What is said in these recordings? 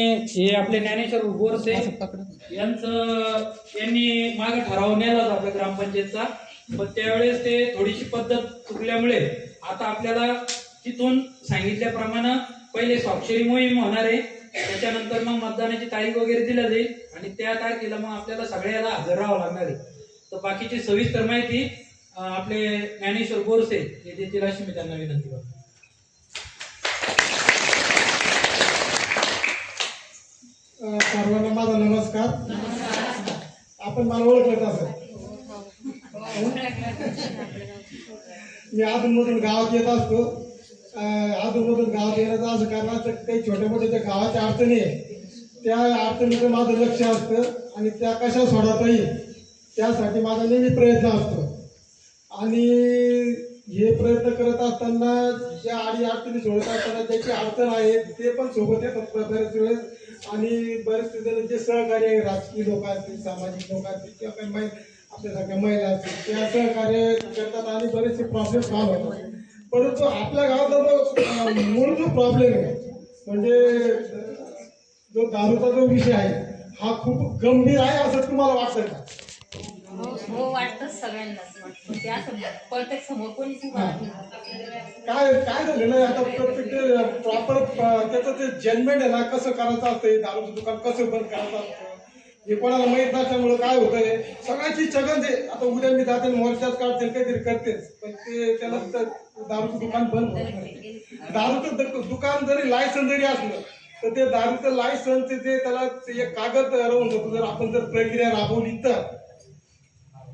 हे आपले ज्ञानेश्वर बोरसे यांचं यांनी मागे ठराव नेला होता आपल्या ग्रामपंचायतचा. पण त्यावेळेस ते थोडीशी पद्धत चुकल्यामुळे आता आपल्याला तिथून सांगितल्याप्रमाणे पहिले स्वाक्षरी मोहीम होणार आहे. त्याच्यानंतर मग मतदानाची तारीख वगैरे दिल्या जाईल. आणि त्या तारखेला मग आपल्याला सगळ्याला हजर राहावं लागणार आहे. तर बाकीची सविस्तर माहिती आपले ज्ञानेश्वर बोरसे हे देतील अशी मी त्यांना विनंती करतो. सर्वांना माझा नमस्कार. आपण मला ओळखलं असं? मी अधूनमधून गावात येत असतो. अ, अधूनमधून गावात येण्याचं असं कारणाचं काही छोट्या मोठ्या ज्या गावाच्या अडचणी आहे त्या अडचणीचं माझं लक्ष असतं आणि त्या कशा सोडवता येईल त्यासाठी माझा नेहमी प्रयत्न असतो. आणि हे प्रयत्न करत असताना ज्या अडी अडचणी सोडत असताना ज्याची अडचण आहे ते पण सोबत येतात बऱ्याच वेळेस आणि बरेचसे जण जे सहकार्य राजकीय लोक असतील सामाजिक लोक असतील किंवा काही महिला आपल्यासारख्या महिला असतील त्या सहकार्य करतात आणि बरेचसे प्रॉब्लेम सॉल्व्ह होतात. परंतु आपल्या गावाचा जो मूळ जो प्रॉब्लेम आहे म्हणजे जो दारूचा जो विषय आहे हा खूप गंभीर आहे असं तुम्हाला वाटतं का? हो, हो वाटतं सगळ्यांनाच. वाटतं ते प्रत्येक समोर कोणीच नाही. काय काय झालेलं आहे आता प्रत्येक प्रॉपर त्याचं ते जजमेंट आहे ना कसं करायचं असतं दारूचं दुकान कसं बंद करायचं असतं? हे कोणाला माहीत नसल्यामुळं काय होतंय सगळ्याची जगन ते. आता उद्या मी जाते मोर्चाच काढते काहीतरी करतेच. पण ते त्याला तर दारूचं दुकान बंद होत नाही. दारूचं दुकान जरी लायसन जरी असलं तर ते दारूचं लायसन्स ते त्याला एक कागद राहून जातो. जर आपण जर प्रक्रिया राबवली तर.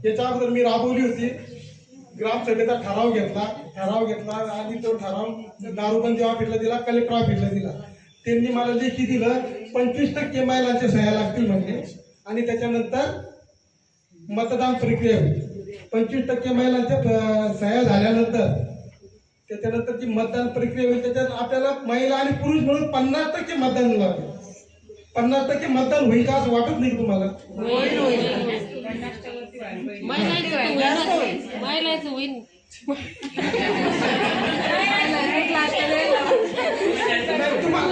याच्या अगोदर मी राबवली होती. ग्रामसभेचा ठराव घेतला ठराव घेतला आणि तो ठराव दारूबंदी ऑफिसला दिला कलेक्टर ऑफिसला दिला. त्यांनी मला लेखी दिलं पंचवीस टक्के महिलांच्या सह्या लागतील म्हणजे आणि त्याच्यानंतर मतदान प्रक्रिया होईल पंचवीस टक्के महिलांच्या सह्या झाल्यानंतर त्याच्यानंतर जी मतदान प्रक्रिया होईल त्याच्यात आपल्याला महिला आणि पुरुष म्हणून पन्नास टक्के मतदान लागेल पन्नास टक्के मतदान होईल का असं वाटत नाही तुम्हाला? महिलाचं होईल नाही, तुम्हाला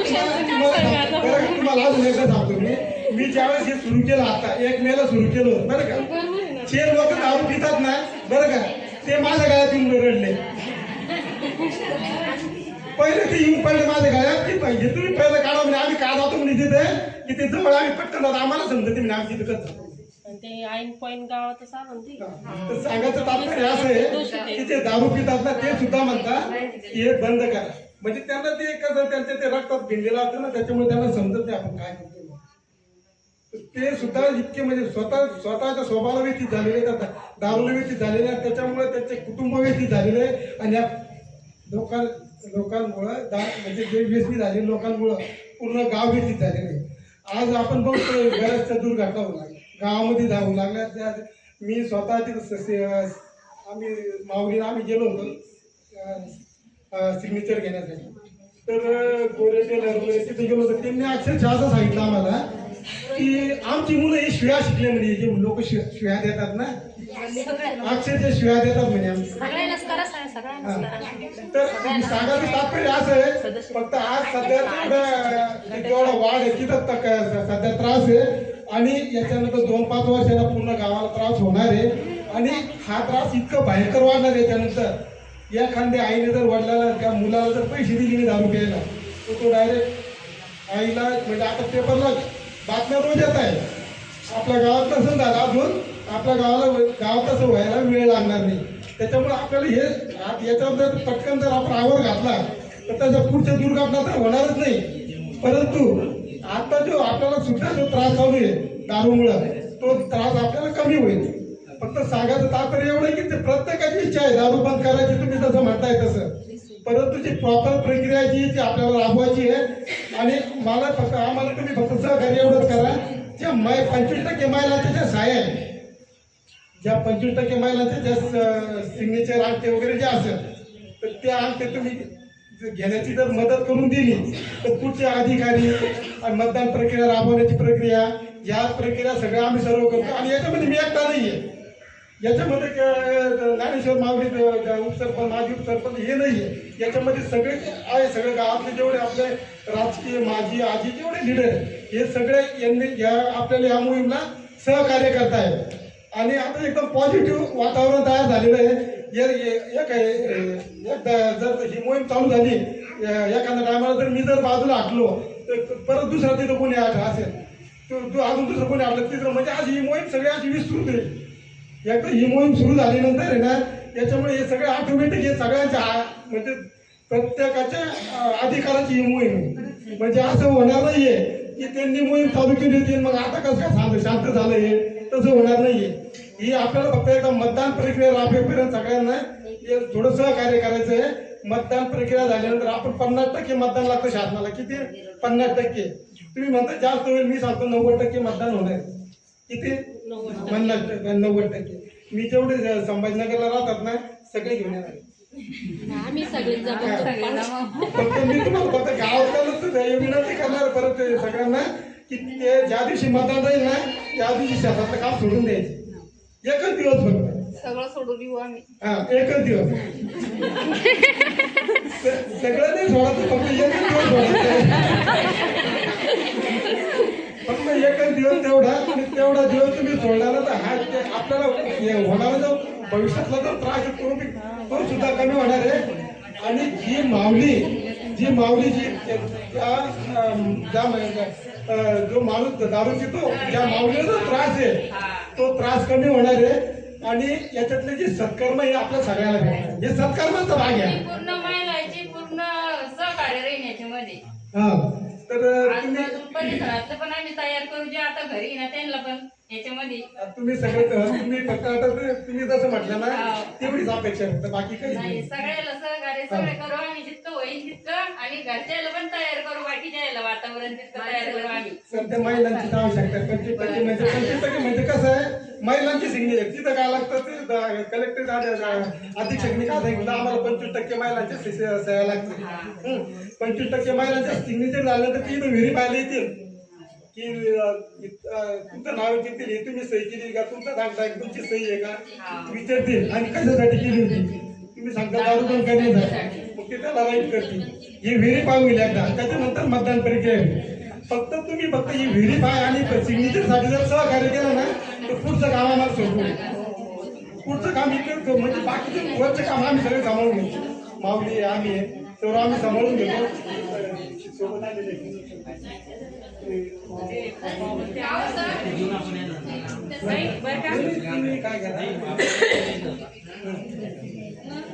मी ज्यावेळेस हे सुरू केलं आता एक मेला सुरू केलं होतं, बरं का जे लोक दारू पितात ना बरं का ते माझ्या गळ्यात रडले पहिले ते येऊन पहिले माझ्या गायात की पाहिजे तुम्ही पहिलं काढा म्हणजे आम्ही का जातो म्हणजे तिथे की ते जवळ आम्ही पटकन आम्हाला समजते म्हणजे आम्ही तिथे कसं ते आईन पॉईंट गावातच आणून दे तर सांगायचं तात्पर्य असं आहे की ते दारू पितात ना ते सुद्धा म्हणतात की हे बंद करा. म्हणजे त्यांना ते कसं त्यांच्या ते रक्तात भिंडलेलं असतं ना त्याच्यामुळे त्यांना समजत नाही आपण काय करतो तर ते सुद्धा इतके म्हणजे स्वतः स्वतःच्या स्वभावाला व्यतीत झालेले आहेत. आता दारूला व्यतीत झालेले आहेत त्याच्यामुळे त्यांचे कुटुंब व्यतीत झालेले आहे आणि या लोकां लोकांमुळं दा म्हणजे जे व्यसनी झाले लोकांमुळं पूर्ण गाव व्यतीत झालेले आहे आज आपण बघतो बऱ्याचशा दुर्घटना लागल्या गावामध्ये जाऊ लागल्या. त्या मी स्वतः तिथं आम्ही माऊलीला आम्ही गेलो होतो सिग्नेचर घेण्यासाठी. तर गोरे टेलर वगैरे तिथे गेलो होतो. त्यांनी अक्षरशः असं सांगितलं आम्हाला की आमची मुलं हे शिव्या शिकले म्हणजे जे लोक शिव्या देतात ना. अक्षरशः शिव्या देतात म्हणजे तर सांगायचं तात्पर्य असं आहे फक्त आज सध्या तेवढं वाढ आहे. तिथं तक सध्या त्रास आहे. आणि याच्यानंतर दोन पाच वर्षाला पूर्ण गावाला त्रास होणार आहे. आणि हा त्रास इतकं भयंकर वाढणार आहे त्यानंतर. एखाद्या आईने जर वडिलाला त्या मुलाला जर पैसे दिले गेले दारू प्यायला तर तो डायरेक्ट आईला म्हणजे आता पेपरला बातम्या रोज येत आहे. आपल्या गावात तसं झालं अजून आपल्या गावाला गाव तसं व्हायला वेळ लागणार नाही. त्याच्यामुळे आपल्याला हे याच्यावर जर पटकन जर आपण आवर घातला तर त्याच्या पुढच्या दुर्घटना तर होणारच नाही. परंतु आता जो आपल्याला सुद्धा जो त्रास चालू आहे दारूमुळं तो त्रास आपल्याला कमी होईल. फक्त सांगायचं तात्पर्य एवढं की ते प्रत्येकाची इच्छा आहे दारू बंद करायची तुम्ही जसं म्हणताय तसं. परंतु जी प्रॉपर प्रक्रिया जी ती आपल्याला राबवायची आहे. आणि मला फक्त आम्हाला तुम्ही फक्त सहकार्य एवढंच करा. ज्या मै पंचवीस टक्के महिलांचे जे साय आहे ज्या पंचवीस टक्के महिलांचे ज्या सिग्नेचर अंगठे वगैरे जे असेल तर त्या अंगठे तुम्ही घेण्याची जर मदत करून दिली तर पुढचे अधिकारी आणि मतदान प्रक्रिया राबवण्याची प्रक्रिया या प्रक्रिया सगळ्या आम्ही सर्व करतो. आणि याच्यामध्ये मी एकटा नाही आहे याच्यामध्ये ज्ञानेश्वर मावळी उपसरपंच माजी उपसरपंच हे नाहीये. याच्यामध्ये सगळे आहे सगळे गावातले जेवढे आपले राजकीय माजी आजी जेवढे लिडर हे सगळे यांनी या आपल्याला या मोहीमला सहकार्य करतायत. आणि आता एकदम पॉझिटिव्ह वातावरण तयार झालेलं आहे. एकदा जर ही मोहीम चालू झाली एखाद्या टायमाला जर मी जर बाजूला आटलो तर परत दुसरा तिथं कोणी आठ असेल? तो अजून दुसरं कोणी आटलं तिसरं म्हणजे अशी ही मोहीम सगळी अशी विस्तृत आहे. एकदा ही मोहीम सुरू झाल्यानंतर आहे ना याच्यामुळे हे सगळे ऑटोमॅटिक हे सगळ्यांच्या म्हणजे प्रत्येकाच्या अधिकाराची ही मोहीम म्हणजे असं होणार नाहीये की त्यांनी मोहीम चालू केली होती मग आता कसं काय शांत शांत झालं हे? तसं होणार नाहीये. ही आपल्याला फक्त एकदा मतदान प्रक्रिया राबवेपर्यंत सगळ्यांना हे थोडं सहकार्य करायचं आहे. मतदान प्रक्रिया झाल्यानंतर आपण पन्नास टक्के मतदान लागतं शासनाला. किती? पन्नास टक्के. तुम्ही म्हणता जास्त होईल मी सांगतो नव्वद टक्के मतदान होणार किती? पन्नास टक्के नव्वद टक्के. मी जेवढे संभाजीनगरला राहतात ना सगळे घेऊन येणार फक्त मी तुम्हाला फक्त विनंती करणार परत सगळ्यांना की ते ज्या दिवशी मतदान राहील ना त्या दिवशी शेतातलं काम सोडून द्यायचं. एकच दिवस फक्त सगळं सोडून येऊ आम्ही. हा एकच दिवस. सगळं नाही सोडायचं फक्त एकच दिवस सोडायचं फक्त एकच दिवस तेवढा आणि तेवढा दिवस तुम्ही सोडला ना तर हा ते आपल्याला होणारा जो भविष्यातला जो त्रास तो तो सुद्धा कमी होणार आहे. आणि जी माऊली जी माऊली जी त्या जो माणूस दारू पितो ज्या माऊलीला त्रास आहे तो त्रास कमी होणार आहे. आणि याच्यातले जे सत्कर्म हे आपल्या सगळ्याला भेटणार हे सत्कर्माचा भाग आहे. पूर्ण महिलांची पूर्ण सहकार्य राहील याच्यामध्ये. हा. तर परिसरातलं पण आम्ही तयार करू जे आता घरी ना त्यांना पण. याच्यामध्ये. तुम्ही सगळे तुम्ही फक्त आता ते- तुम्ही जसं म्हटलं ना तेवढीच अपेक्षा आहे फक्त बाकी काही नाही नाही. सगळ्याला सहकार्य सगळे करू आम्ही जितकं होईल तितकं आणि घरच्याला पण तयार करू बाकीच्या याला वातावरण तितकं तयार करू आम्ही. सध्या महिलांची आवश्यकता पंचवीस टक्के म्हणजे पंचवीस टक्के म्हणजे कसं आहे महिलांची सिग्नेचर तिथं काय लागतं ते कलेक्टर अधीक्षकने काय सांगितलं आम्हाला पंचवीस टक्के महिलांच्या सही- सह्या लागतील. हं. पंचवीस टक्के महिलांच्या सिग्नेचर झाल्यानंतर ती इथं व्हेरी पाहायला येतील. की तुमचं नाव येतील हे तुम्ही सही केली का? तुमचं सांगता तुमची सही आहे का? विचारतील आणि कशासाठी केली होती? तुम्ही सांगता दारू पण करण्यासाठी मग ते त्याला राईट करतील. ही व्हेरीफाय होईल एकदा त्याच्यानंतर मतदान प्रक्रिया होईल फक्त तुम्ही फक्त ही व्हेरीफाय आणि सिग्नेचरसाठी जर सहकार्य केलं ना तर पुढचं काम आम्हाला सोडून पुढचं काम इकडे म्हणजे बाकीचे वरचे काम आम्ही सगळे सांभाळून घेतो. माऊली आहे, आम्ही आहे तेवढं आम्ही सांभाळून घेतो. सोबत आलेले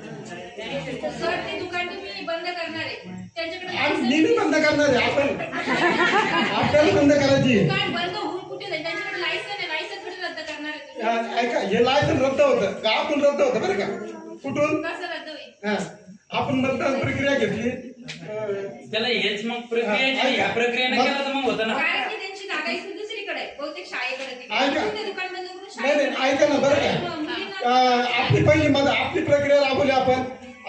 सर ते दुकान तुम्ही बंद करणार आहे. त्याच्याकडे आम्ही नेहमी बंद करणार आहे आपण. आपल्याला बंद करायची. आहे. दुकान बंद होऊन कुठे जाईल? त्यांच्याकडे लायसन आहे लायसन थोडी रद्द करणार आहे तुम्ही? हा, ऐका हे लायसन रद्द होतं. गावातून रद्द होतं बरं का? कुठून? कसं रद्द होईल? हा आपण मतदान प्रक्रिया घेतली. अं, त्याला हेच मग प्रक्रिया जी नाही, ह्या प्रक्रियेने केलं तर मग होतं ना. दुसरीकडे बहुतेक शाळेकडे. ऐका. दुकान बंद करून ना बरं का. आपली पहिली मत आपली प्रक्रिया राबवली आपण.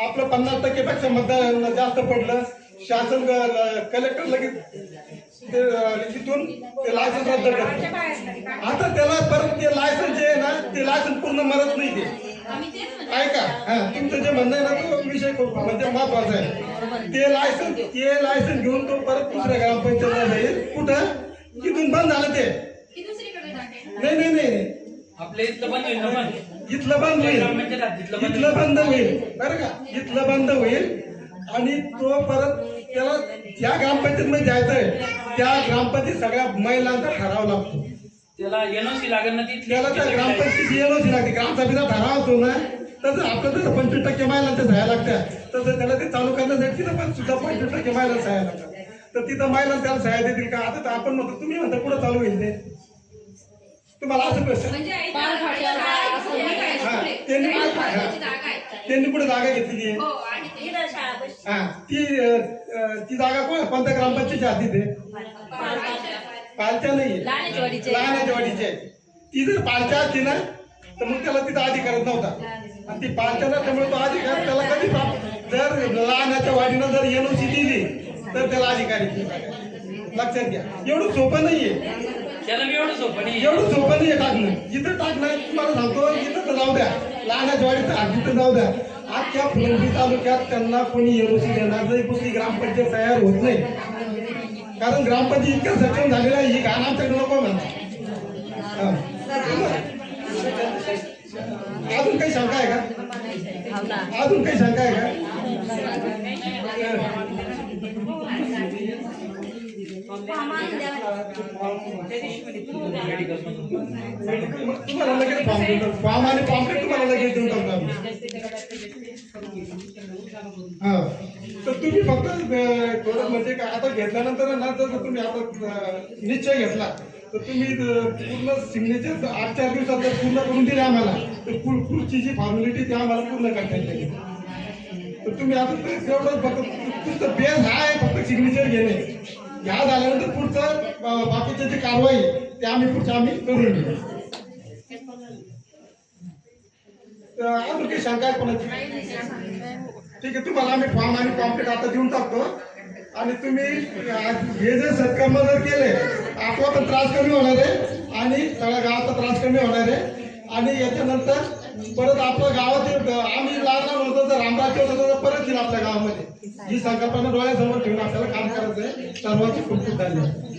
आपलं पन्नास टक्केपेक्षा मतदान जास्त पडलं. शासन कलेक्टर लगेच तिथून ते लायसन रद्द करतो आता त्याला परत ते लायसन जे आहे ना ते लायसन पूर्ण मरत नाही ते. ऐका. हा तुमचं जे म्हणणं आहे ना तो विषय म्हणजे महत्त्वाचा आहे. ते लायसन ते लायसन घेऊन तो परत दुसऱ्या ग्रामपंचायतला जाईल. कुठं? तिथून बंद झालं ते. नाही नाही नाही. आपल्या इथलं पण होईल ना पण इथलं बंद होईल. ग्रामपंचायत हद्दीतलं बंद इथलं बंद होईल. बरं का? इथलं बंद होईल. आणि तो परत त्याला ज्या ग्रामपंचायत मध्ये जायचंय त्या ग्रामपंचायत सगळ्या महिलांचा ठराव लागतो. त्याला एनओसी लागेल ना तिथली? त्याला त्या ग्रामपंचायतीची एनओसी लागते ग्रामसभेचा ठराव असतो ना तसं आपलं तसं पंचवीस टक्के महिलांच्या सह्या लागतात तसं त्याला ते चालू करण्यासाठी पण सुद्धा पंचवीस टक्के महिलांच्या सह्या लागतात तर तिथं महिला त्याला सह्या देतील का? आता तर आपण म्हणतो तुम्ही म्हणता कुठं चालू होईल ते. तुम्हाला असं प्रश्न. म्हणजे पुढे हा, पुढे. त्यांनी त्यांनी कुठे जागा घेतलेली आहे. हो ते हा. ती ती जागा कोण कोणत्या ग्रामपंचायतच्या हातीत आहे पालच्या नाही लहानाच्या वाडीची आहे. ती जर पालच्या असती ना तर मग त्याला तिथं अधिकारच नव्हता. आणि ती पालच्या नसल्यामुळे तो अधिकार त्याला कधी प्राप्त जर लहानाच्या वाडीनं जर एनओसी दिली तर त्याला अधिकार लक्षात घ्या. एवढं सोपं नाहीये. त्याला मी एवढं सोपं नाही एवढं सोपं नाही आहे टाकणं. जिथं टाकणं तुम्हाला सांगतो इथं तर जाऊ द्या. लहानाच्या वाडीत तिथं जाऊ द्या. आजच्या फुलंबरी तालुक्यात त्यांना कोणी एरोसी देणार नाही कुठली ग्रामपंचायत तयार होत नाही. कारण ग्रामपंचायत इतकं सक्षम झालेलं आहे ही आमच्याकडे नको म्हणता हा. अजून काही शंका आहे का? अजून काही शंका आहे का? तुम्हाला लगेच फॉर्म आणि पॉम्पलेट तुम्हाला लगेच देऊन हा तर तुम्ही फक्त थोडं म्हणजे काय आता घेतल्यानंतर ना जर तुम्ही आता निश्चय घेतला तर तुम्ही पूर्ण सिग्नेचर आठ चार दिवसात जर पूर्ण करून दिले आम्हाला तर पुढची जी फॉर्मॅलिटी ती आम्हाला पूर्ण करता येईल तर तुम्ही आता ते तेवढं फक्त तुमचं बेस हा आहे फक्त सिग्नेचर घेणे. ह्या झाल्यानंतर पुढचं बाकीचे जे कारवाई ते आम्ही पुढच्या आम्ही करून घेऊ. अजून काही शंका आहे कोणाची? ठीक आहे तुम्हाला आम्ही फॉर्म आणि पॉम्पलेट आता देऊन टाकतो. आणि तुम्ही हे जे सत्कर्म जर केले आपला पण त्रास कमी होणार आहे आणि सगळ्या गावाचा त्रास कमी होणार आहे. आणि याच्यानंतर परत आपल्या गावात आम्ही लहान म्हणतो तर रामराज्य तर परत येईल आपल्या गावामध्ये. ही संकल्पना डोळ्यासमोर ठेवून आपल्याला काम करायचं आहे सर्वांची खूप खूप धन्यवाद.